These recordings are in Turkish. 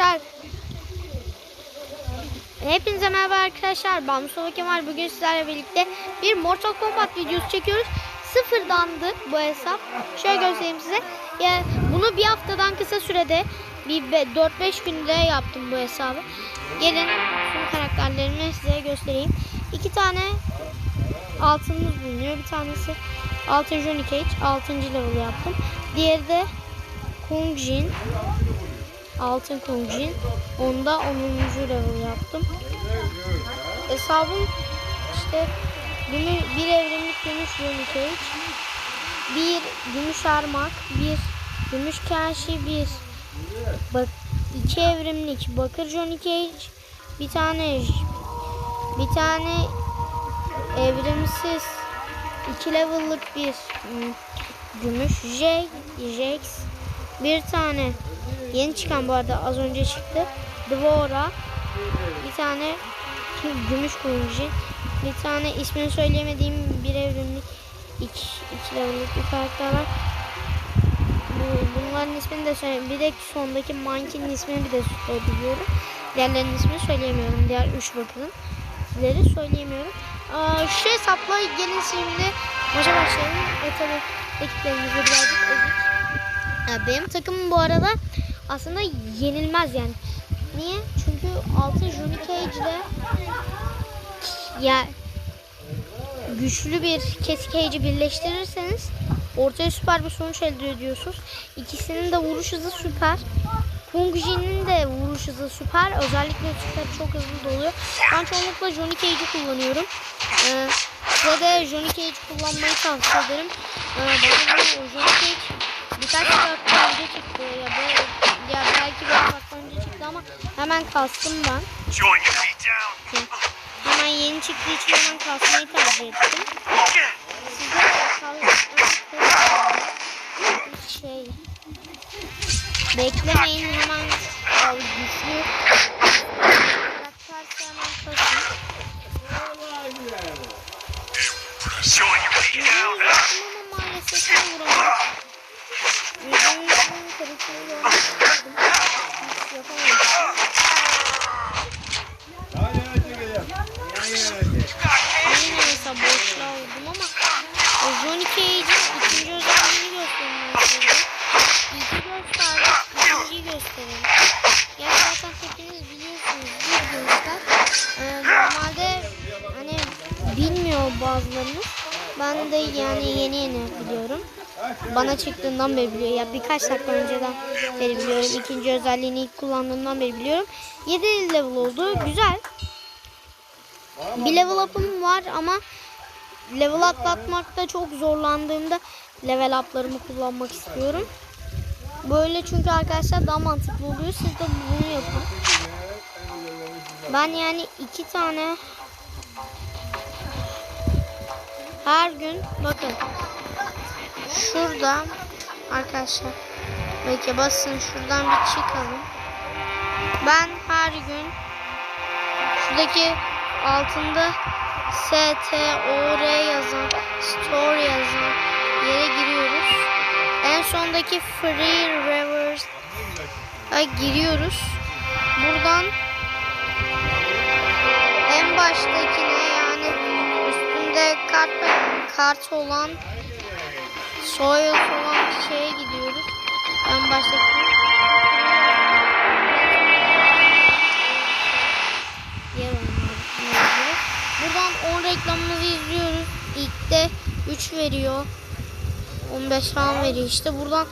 Arkadaşlar Hepinize merhaba arkadaşlar. Ben Mustafa Kemal. Bugün sizlerle birlikte bir Mortal Kombat videosu çekiyoruz. Sıfırdandı bu hesap. Şöyle göstereyim size. Ya bunu bir haftadan kısa sürede bir be- 4-5 günde yaptım bu hesabı. Gelin tüm karakterlerimi size göstereyim. İki tane altınımız bulunuyor. Bir tanesi altın Johnny Cage 6. level yaptım. Diğeri de Kung Jin Altın Kungjin. Onda 10. level yaptım. Hesabım işte gümü, bir evrimlik gümüş Johnny Cage. Bir gümüş armak. Bir gümüş kaşi. Bir bak iki evrimlik bakır Johnny Cage. Bir tane bir tane evrimsiz iki level'lık bir hmm, gümüş J, Jax. Bir tane Yeni çıkan bu arada az önce çıktı. Dvora. Bir tane gümüş kuyumcu. Bir tane ismini söyleyemediğim bir evrimlik iki, iki level'lık bir karakter var. Bu, bunların ismini de söyleyeyim. Bir de sondaki mankinin ismini bir de söyleyebiliyorum. Diğerlerinin ismini söyleyemiyorum. Diğer üç bakın. Sizleri söyleyemiyorum. Aa, şu hesapla gelin şimdi maça başlayalım. E tabi ekiplerimizde birazcık ezik. Benim takımım bu arada aslında yenilmez yani. Niye? Çünkü altın Johnny Cage ile ya güçlü bir Cassie Cage'i birleştirirseniz ortaya süper bir sonuç elde ediyorsunuz. İkisinin de vuruş hızı süper. Kung Jin'in de vuruş hızı süper. Özellikle süper çok hızlı doluyor. Ben çoğunlukla Johnny Cage'i kullanıyorum. Ee, size Johnny Cage kullanmayı tavsiye ederim. Ee, bu Johnny Cage birkaç dakika önce çıktı ya ya belki bir dakika önce çıktı ama hemen kastım ben. Hemen yeni çıktığı için hemen kasmayı tercih ettim. Size şey beklemeyin hemen al güçlü karakterse hemen kasın. Ama maalesef vuramadım. Yüzünün kırıklığı Ben yani yeni yeni biliyorum. Bana çıktığından beri biliyor. Ya birkaç dakika önceden beri biliyorum. İkinci özelliğini ilk kullandığımdan beri biliyorum. 7 level oldu. Güzel. Bir level up'ım var ama level atlatmakta çok zorlandığımda level up'larımı kullanmak istiyorum. Böyle çünkü arkadaşlar daha mantıklı oluyor. Siz de bunu yapın. Ben yani iki tane her gün bakın şurada arkadaşlar belki basın şuradan bir çıkalım. Ben her gün şuradaki altında S, T, O, R yazan, Store yazan yere giriyoruz. En sondaki Free Reverse'a giriyoruz. Buradan en baştakine üstünde kart olan soil olan şeye gidiyoruz. En baştaki. Buradan 10 reklamımızı izliyoruz. İlkte 3 veriyor. 15 falan veriyor işte. Buradan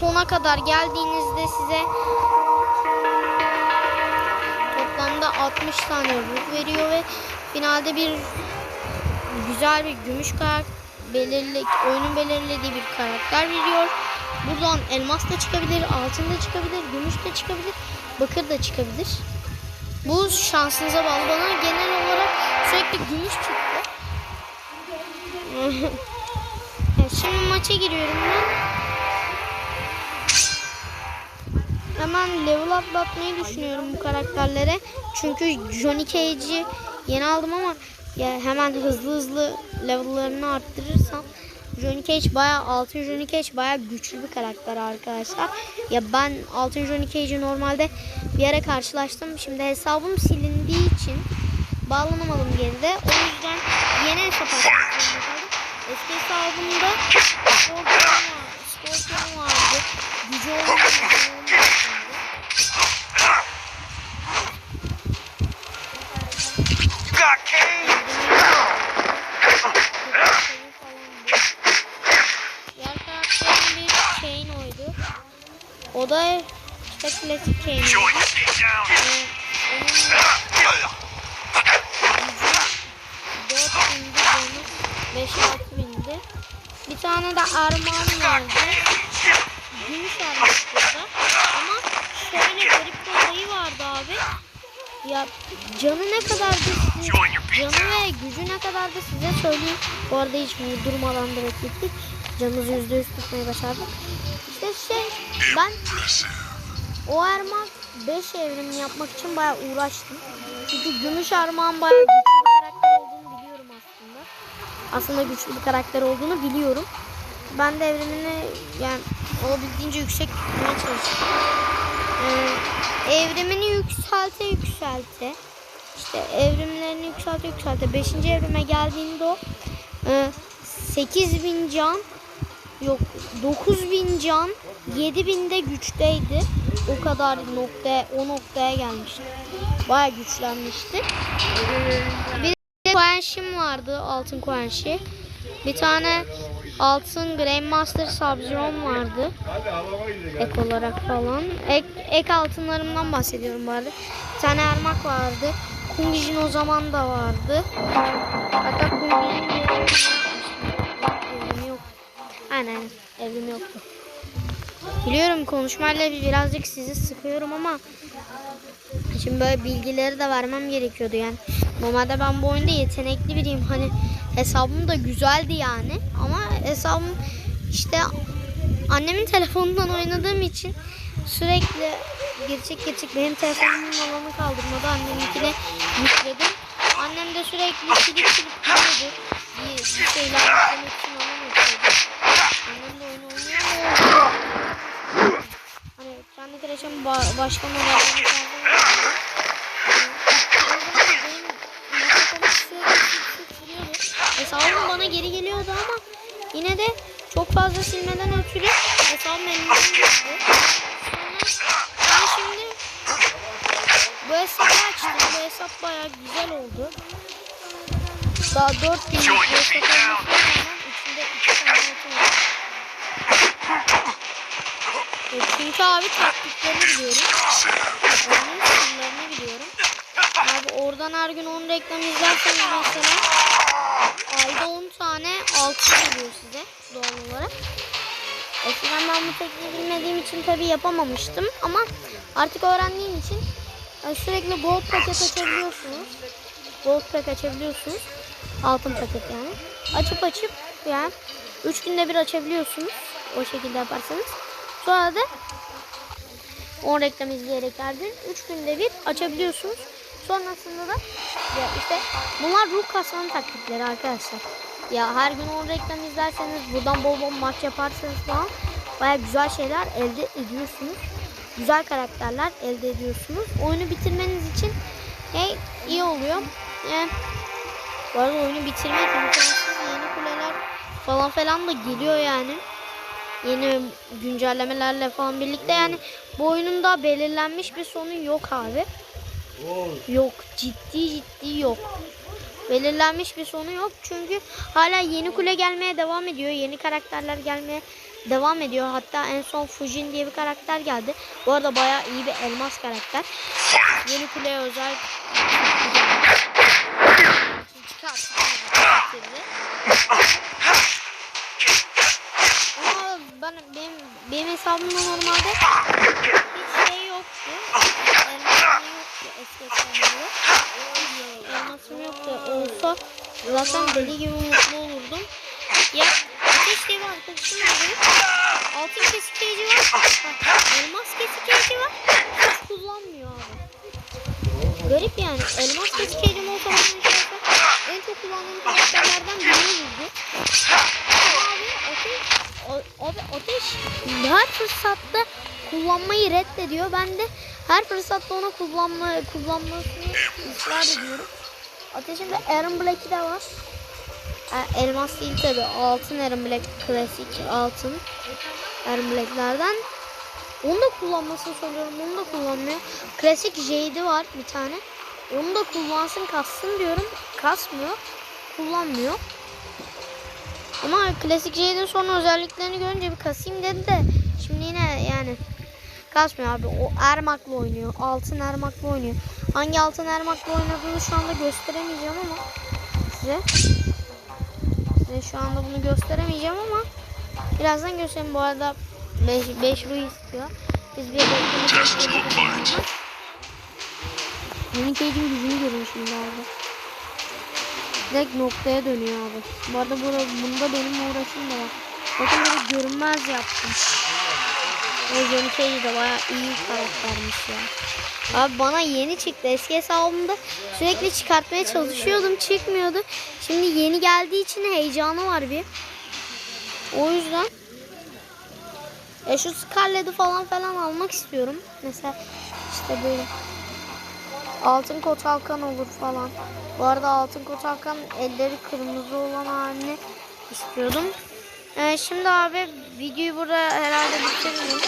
sona kadar geldiğinizde size toplamda 60 tane ruh veriyor ve finalde bir güzel bir gümüş karakter belirli oyunun belirlediği bir karakter veriyor. Buradan elmas da çıkabilir, altın da çıkabilir, gümüş de çıkabilir, bakır da çıkabilir. Bu şansınıza bağlı. Bana genel olarak sürekli gümüş çıktı. şimdi maça giriyorum ben. Hemen level atlatmayı düşünüyorum bu karakterlere. Çünkü Johnny Cage'i yeni aldım ama ya hemen hızlı hızlı level'larını arttırırsam Johnny Cage bayağı altın Johnny Cage bayağı güçlü bir karakter arkadaşlar. Ya ben altın Johnny Cage'i normalde bir yere karşılaştım. Şimdi hesabım silindiği için bağlanamadım geride. O yüzden yeni hesap kaldım. Eski hesabımda Scorpion var, Scorpion vardı. Gücü olmadı. Got Kane. Diğer karakterin bir Kane oydu. O da işte klasik Kane. Enjoy your seat down. Onun gücü 4 bindi, bonus 5-6 bindi. Bir tane de Armağan vardı. Gümüş burada. Ama şöyle garip bir olayı vardı abi. Ya canı ne kadar da kadar da size söyleyeyim. Bu arada hiç durmadan direkt gittik. Canımızı yüzde yüz tutmayı başardık. İşte şey ben o armağan 5 evrim yapmak için bayağı uğraştım. Çünkü gümüş armağan bayağı güçlü bir karakter olduğunu biliyorum aslında. Aslında güçlü bir karakter olduğunu biliyorum. Ben de evrimini yani olabildiğince yüksek tutmaya çalıştım. Ee, evrimini yükselte yükselte işte evrimlerini yükselte yükselte 5. evrime geldiğinde o e, 8000 can yok 9000 can 7000 de güçteydi. O kadar noktaya o noktaya gelmişti. Baya güçlenmişti. Bir de Quench'im vardı altın Quench'i. Bir tane altın Grandmaster Sub-Zero'm vardı. Ek olarak falan. Ek, ek altınlarımdan bahsediyorum bu arada. Bir tane Ermak vardı. Kungijin o zaman da vardı. Hatta Kungijin evrimi yok. Aynen. Evrimi yoktu. Biliyorum konuşmayla birazcık sizi sıkıyorum ama şimdi böyle bilgileri de vermem gerekiyordu yani. Normalde ben bu oyunda yetenekli biriyim. Hani hesabım da güzeldi yani. Ama hesabım işte annemin telefonundan oynadığım için sürekli gerçek gerçek benim telefonumun alanı kaldırmadı. Anneminkine yükledim. Annem de sürekli silip silip duruyordu. Bir, bir şeyler yüklemek için alan açıyordu. Annem de oyun oynuyor. Hani kendi kreşim ba- başka modellerini kaldırmıyor. Hesabım bana geri geliyordu ama yine de çok fazla silmeden ötürü hesabım elimden gitti. Sonra ben şimdi bu hesabı açtım. Bu hesap bayağı güzel oldu. Daha 4 gün rağmen içinde 2 tane. E, Çünkü abi taktiklerini biliyorum. Onun sırlarını biliyorum. Abi oradan her gün 10 reklam izlerseniz mesela ayda 10 tane altın geliyor size doğal olarak. Eskiden ben bu tekniği bilmediğim için tabii yapamamıştım ama artık öğrendiğim için e, sürekli gold paket açabiliyorsunuz. Gold paket açabiliyorsunuz. Altın paket yani. Açıp açıp yani 3 günde bir açabiliyorsunuz. O şekilde yaparsanız. Sonra da 10 reklam izleyerek her gün 3 günde bir açabiliyorsunuz. Sonrasında da ya işte bunlar ruh kasmanın taktikleri arkadaşlar. Ya her gün 10 reklam izlerseniz buradan bol bol maç yaparsanız falan baya güzel şeyler elde ediyorsunuz. Güzel karakterler elde ediyorsunuz. Oyunu bitirmeniz için hey, iyi oluyor. E, bu arada oyunu bitirmek imkansız. Yeni kuleler falan falan da geliyor yani yeni güncellemelerle falan birlikte yani bu oyunun da belirlenmiş bir sonu yok abi. Yok ciddi ciddi yok. Belirlenmiş bir sonu yok çünkü hala yeni kule gelmeye devam ediyor. Yeni karakterler gelmeye devam ediyor. Hatta en son Fujin diye bir karakter geldi. Bu arada bayağı iyi bir elmas karakter. Yeni kuleye özel. Ama ben, benim, benim hesabımda normalde hiç şey yoktu. Elmasım yoktu eski hesabımda. Elmasım yoktu. Olsa zaten deli gibi mutlu olurdum. Ya ateş bir arkadaşım vardı. Altın kesikeci var. Elmas kesikeci var. Hiç kullanmıyor abi. Garip yani. Elmas bana şey olsa en çok kullandığım karakterlerden biri buldu. Abi ateş, o- abi ateş her fırsatta kullanmayı reddediyor. Ben de her fırsatta ona kullanma, kullanmasını ısrar ediyorum. Ateşin de Aaron Black'i de var. Elmas değil tabi. Altın Black klasik altın Aaron Black'lerden. Onu da kullanmasını söylüyorum. Onu da kullanmıyor. Klasik Jade'i var bir tane. Onu da kullansın kassın diyorum. Kasmıyor. Kullanmıyor. Ama klasik Jade'in son özelliklerini görünce bir kasayım dedi de şimdi yine yani kasmıyor abi. O Ermak'la oynuyor. Altın Ermak'la oynuyor. Hangi altın Ermak'la oynadığını şu anda gösteremeyeceğim ama size. Size şu anda bunu gösteremeyeceğim ama birazdan göstereyim. Bu arada 5 5 Ruiz istiyor. Biz bir beklemek Yeni Cage'in gücünü görün şimdi abi. Direkt noktaya dönüyor abi. Bu arada burada, bunda benim uğraşım da var. Bakın böyle görünmez yaptım. Johnny Cage de bayağı iyi karaktermiş ya. Abi bana yeni çıktı. Eski hesabımda sürekli çıkartmaya çalışıyordum. Çıkmıyordu. Şimdi yeni geldiği için heyecanı var bir. O yüzden e şu Scarlet'i falan falan almak istiyorum. Mesela işte böyle altın kot halkan olur falan. Bu arada altın kot halkan elleri kırmızı olan halini istiyordum. Ee, şimdi abi videoyu burada herhalde bitireyim.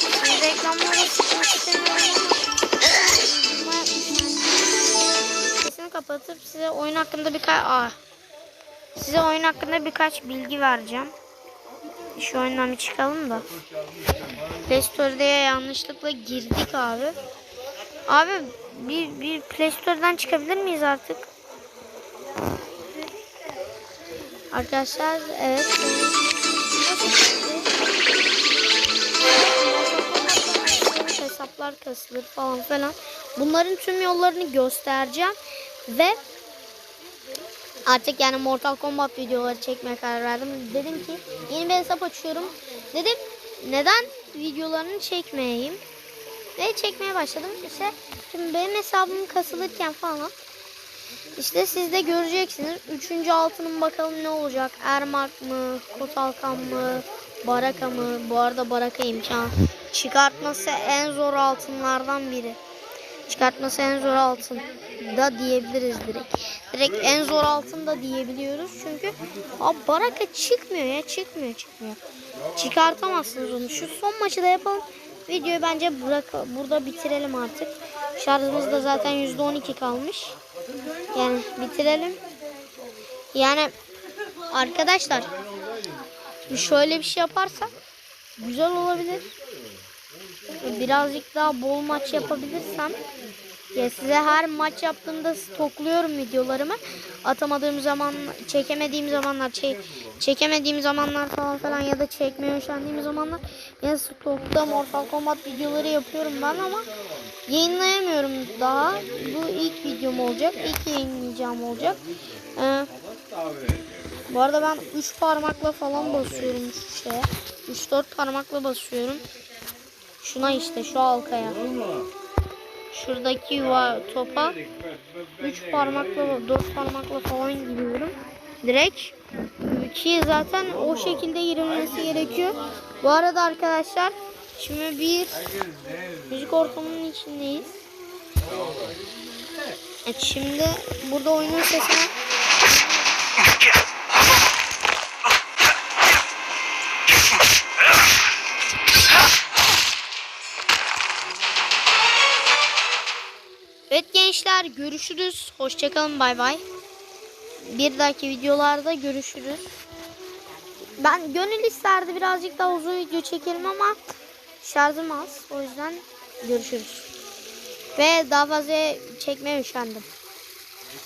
Şimdi reklamları sıkmak istemiyorum ama sesini kapatıp size oyun hakkında birkaç Aa. size oyun hakkında birkaç bilgi vereceğim. Şu oyundan bir çıkalım da. Play Store'da yanlışlıkla girdik abi. Abi bir, bir Play Store'dan çıkabilir miyiz artık? Arkadaşlar evet. Hesaplar kasılır falan falan. Bunların tüm yollarını göstereceğim. Ve artık yani Mortal Kombat videoları çekmeye karar verdim. Dedim ki yeni bir hesap açıyorum. Dedim neden videolarını çekmeyeyim? Ve çekmeye başladım. İşte şimdi benim hesabım kasılırken falan işte siz de göreceksiniz. Üçüncü altının bakalım ne olacak? Ermak mı? Kotalkan mı? Baraka mı? Bu arada Baraka imkan. Çıkartması en zor altınlardan biri. Çıkartması en zor altın da diyebiliriz direkt. Direkt en zor altın da diyebiliyoruz. Çünkü abi Baraka çıkmıyor ya. Çıkmıyor çıkmıyor. Çıkartamazsınız onu. Şu son maçı da yapalım. Videoyu bence burada bitirelim artık. Şarjımız da zaten %12 kalmış. Yani bitirelim. Yani arkadaşlar şöyle bir şey yaparsak güzel olabilir. Birazcık daha bol maç yapabilirsem ya size her maç yaptığımda stokluyorum videolarımı. Atamadığım zaman, çekemediğim zamanlar, çek, çekemediğim zamanlar falan falan ya da çekmeye üşendiğim zamanlar ya stokta Mortal Kombat videoları yapıyorum ben ama yayınlayamıyorum daha. Bu ilk videom olacak. İlk yayınlayacağım olacak. Ee, bu arada ben 3 parmakla falan basıyorum şu şeye. 3-4 parmakla basıyorum. Şuna işte şu halkaya. Şuradaki yuva topa 3 parmakla 4 parmakla falan giriyorum. Direkt ki zaten o şekilde girilmesi gerekiyor. Bu arada arkadaşlar şimdi bir müzik ortamının içindeyiz. Evet şimdi burada oyunun sesine Evet gençler görüşürüz. Hoşçakalın bay bay. Bir dahaki videolarda görüşürüz. Ben gönül isterdi birazcık daha uzun video çekelim ama şarjım az. O yüzden görüşürüz. Ve daha fazla çekmeye üşendim.